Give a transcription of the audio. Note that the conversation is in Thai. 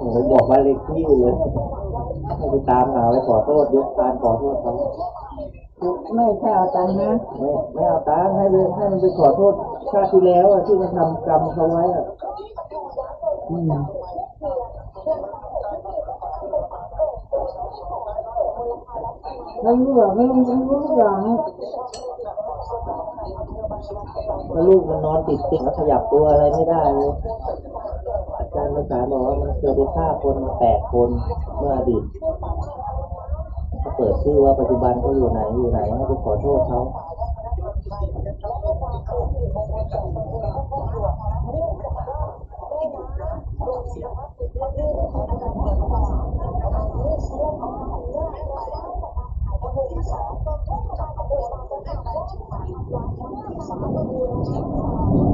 ผมบอกบ้านเลขที่เลยให้ไปตามหาไปขอโทษยกการขอโทษเขาไม่ใช่เอาตังค์นะไม่ไม่เอาตังค์ให้ไปให้มันไปขอโทษชาติที่แล้วอะที่มันทำกรรมเขาไว้อะอืมแล้วเหลือไม่ต้องรู้ทุกอย่างแล้วลูกมันนอนติดเตียงแล้วขยับตัวอะไรไม่ได้เลย การภาษาบอกว่ามันเคยไปฆ่าคนมาแปดคนเมื่ออดีตเขาเปิดชื่อว่าปัจจุบันก็อยู่ไหนอยู่ไหนก็ไปขอโทษเขาเ